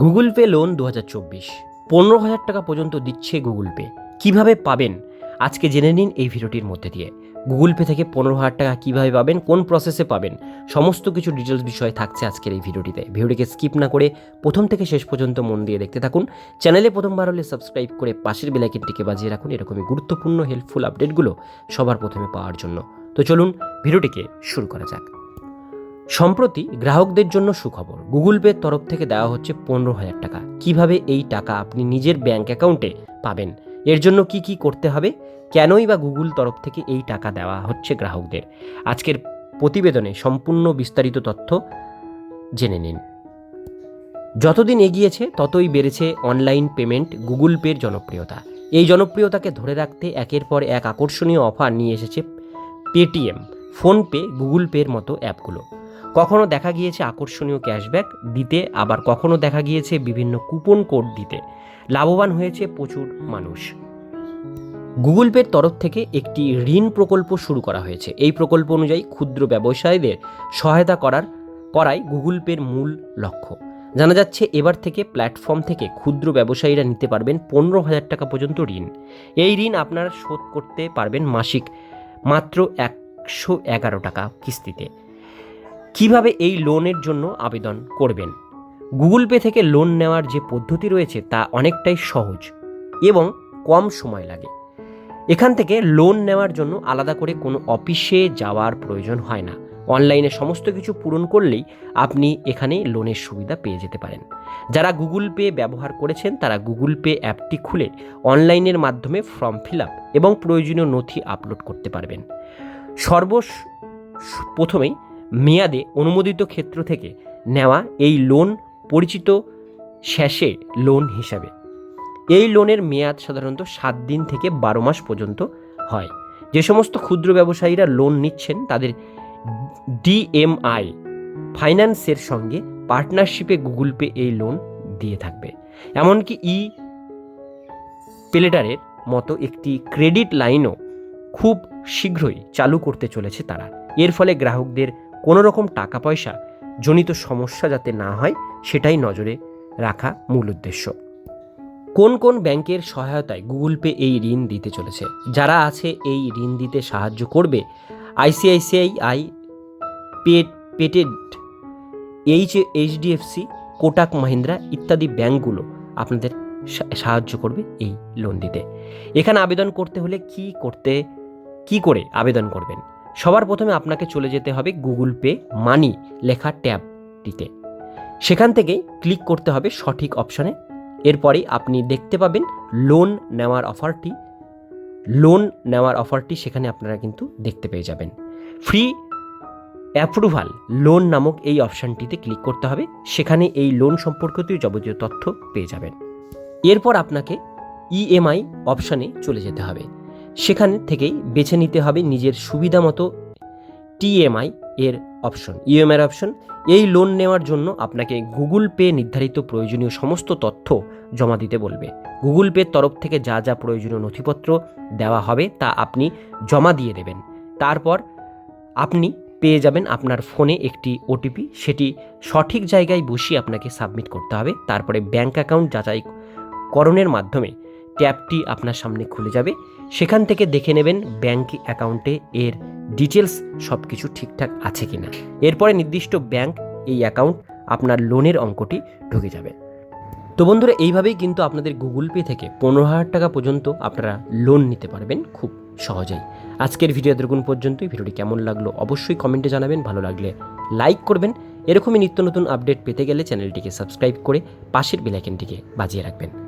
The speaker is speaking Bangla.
গুগল পে লোন দু হাজার চব্বিশ। পনেরো হাজার টাকা পর্যন্ত দিচ্ছে গুগল পে। কীভাবে পাবেন? আজকে জেনে নিন এই ভিডিওটির মধ্যে দিয়ে। গুগল পে থেকে পনেরো হাজার টাকা কীভাবে পাবেন? কোন প্রসেসে পাবেন? সমস্ত কিছু ডিটেলস বিষয় থাকছে আজকের এই ভিডিওটিতে। ভিডিওটিকে স্কিপ না করে প্রথম থেকে শেষ পর্যন্ত মন দিয়ে দেখতে থাকুন। চ্যানেলে প্রথমবার হলে সাবস্ক্রাইব করে পাশের বেলাইকেনটিকে বাজিয়ে রাখুন এরকমই গুরুত্বপূর্ণ হেল্পফুল আপডেটগুলো সবার প্রথমে পাওয়ার জন্য। তো চলুন ভিডিওটিকে শুরু করা যাক। সম্প্রতি গ্রাহকদের জন্য সুখবর। গুগল পের তরফ থেকে দেওয়া হচ্ছে পনেরো হাজার টাকা। কীভাবে এই টাকা আপনি নিজের ব্যাংক অ্যাকাউন্টে পাবেন? এর জন্য কি কি করতে হবে? কেনই বা গুগল তরফ থেকে এই টাকা দেওয়া হচ্ছে গ্রাহকদের? আজকের প্রতিবেদনে সম্পূর্ণ বিস্তারিত তথ্য জেনে নিন। যতদিন এগিয়েছে, ততই বেড়েছে অনলাইন পেমেন্ট গুগল পের জনপ্রিয়তা। এই জনপ্রিয়তাকে ধরে রাখতে একের পর এক আকর্ষণীয় অফার নিয়ে এসেছে পেটিএম ফোনপে, গুগল পের মতো অ্যাপগুলো। কখনো দেখা গিয়েছে আকর্ষণীয় ক্যাশব্যাক দিতে, আবার কখনো দেখা গিয়েছে বিভিন্ন কুপন কোড দিতে। লাভবান হয়েছে প্রচুর মানুষ। গুগল পের তরফ থেকে একটি ঋণ প্রকল্প শুরু করা হয়েছে। এই প্রকল্প অনুযায়ী ক্ষুদ্র ব্যবসায়ীদের সহায়তা করার, করাই গুগল পের মূল লক্ষ্য। জানা যাচ্ছে, এবার থেকে প্ল্যাটফর্ম থেকে ক্ষুদ্র ব্যবসায়ীরা নিতে পারবেন পনেরো হাজার টাকা পর্যন্ত ঋণ। এই ঋণ আপনারা শোধ করতে পারবেন মাসিক মাত্র একশো এগারো টাকা কিস্তিতে। কীভাবে এই লোনের জন্য আবেদন করবেন? গুগল পে থেকে লোন নেওয়ার যে পদ্ধতি রয়েছে তা অনেকটাই সহজ এবং কম সময় লাগে। এখান থেকে লোন নেওয়ার জন্য আলাদা করে কোনো অফিসে যাওয়ার প্রয়োজন হয় না। অনলাইনে সমস্ত কিছু পূরণ করলেই আপনি এখানে লোনের সুবিধা পেয়ে যেতে পারেন। যারা গুগল পে ব্যবহার করেছেন, তারা গুগল পে অ্যাপটি খুলে অনলাইনের মাধ্যমে ফর্ম ফিল আপ এবং প্রয়োজনীয় নথি আপলোড করতে পারবেন। সর্ব প্রথমেই মেয়াদে অনুমোদিত ক্ষেত্র থেকে নেওয়া এই লোন পরিচিত শেষে লোন হিসাবে। এই লোনের মেয়াদ সাধারণত সাত দিন থেকে বারো মাস পর্যন্ত হয়। যে সমস্ত ক্ষুদ্র ব্যবসায়ীরা লোন নিচ্ছেন, তাদের ডিএমআই ফাইন্যান্সের সঙ্গে পার্টনারশিপে গুগল পে এই লোন দিয়ে থাকবে। এমনকি ই পেলেটারের মতো একটি ক্রেডিট লাইনও খুব শীঘ্রই চালু করতে চলেছে তারা। এর ফলে গ্রাহকদের কোনো রকম টাকা পয়সা জনিত সমস্যা যাতে না হয়, সেটাই নজরে রাখা মূল উদ্দেশ্য। কোন কোন ব্যাংকের সহায়তায় গুগল পে এই ঋণ দিতে চলেছে? যারা আছে এই ঋণ দিতে সাহায্য করবে আইসিআইসিআই আই পেট, পেটেড, এইচ, এইচডিএফসি, কোটাক মাহিন্দ্রা ইত্যাদি ব্যাংকগুলো আপনাদের সাহায্য করবে এই লোন দিতে। এখানে আবেদন করতে হলে কি করতে, কি করে আবেদন করবেন? সবার প্রথমে আপনাকে চলে যেতে হবে গুগল পে মানি লেখা ট্যাবটিতে। সেখান থেকে ক্লিক করতে হবে সঠিক অপশনে। এরপরে আপনি দেখতে পাবেন লোন নেওয়ার অফারটি। লোন নেওয়ার অফারটি সেখানে আপনারা কিন্তু দেখতে পেয়ে যাবেন। ফ্রি অ্যাপ্রুভাল লোন নামক এই অপশানটিতে ক্লিক করতে হবে। সেখানে এই লোন সম্পর্কিত যাবতীয় তথ্য পেয়ে যাবেন। এরপর আপনাকে ইএমআই অপশানে চলে যেতে হবে। সেখানে থেকেই বেছে নিতে হবে নিজের সুবিধা মতো টিএমআই এর অপশন, ইএমআই এর অপশন। এই লোন নেওয়ার জন্য আপনাকে গুগল পে নির্ধারিত প্রয়োজনীয় সমস্ত তথ্য জমা দিতে বলবে। গুগল পের তরফ থেকে যা যা প্রয়োজনীয় নথিপত্র দেওয়া হবে তা আপনি জমা দিয়ে দেবেন। তারপর আপনি পেয়ে যাবেন আপনার ফোনে একটি ওটিপি, সেটি সঠিক জায়গায় বসিয়ে আপনাকে সাবমিট করতে হবে। তারপরে ব্যাংক অ্যাকাউন্ট যাচাই করণের মাধ্যমে ট্যাবটি আপনার সামনে খুলে যাবে। সেখান থেকে দেখে নেবেন ব্যাঙ্ক অ্যাকাউন্টে এর ডিটেলস সব কিছু ঠিকঠাক আছে কি না এরপরে নির্দিষ্ট ব্যাংক এই অ্যাকাউন্ট আপনার লোনের অঙ্কটি ঢুকে যাবে। তো বন্ধুরা, এইভাবেই কিন্তু আপনাদের গুগল পে থেকে পনেরো হাজার টাকা পর্যন্ত আপনারা লোন নিতে পারবেন খুব সহজেই। আজকের ভিডিও এতক্ষণ পর্যন্তই। ভিডিওটি কেমন লাগল অবশ্যই কমেন্টে জানাবেন। ভালো লাগলে লাইক করবেন। এরকমই নিত্য নতুন আপডেট পেতে গেলে চ্যানেলটিকে সাবস্ক্রাইব করে পাশের বেলাইকেনটিকে বাজিয়ে রাখবেন।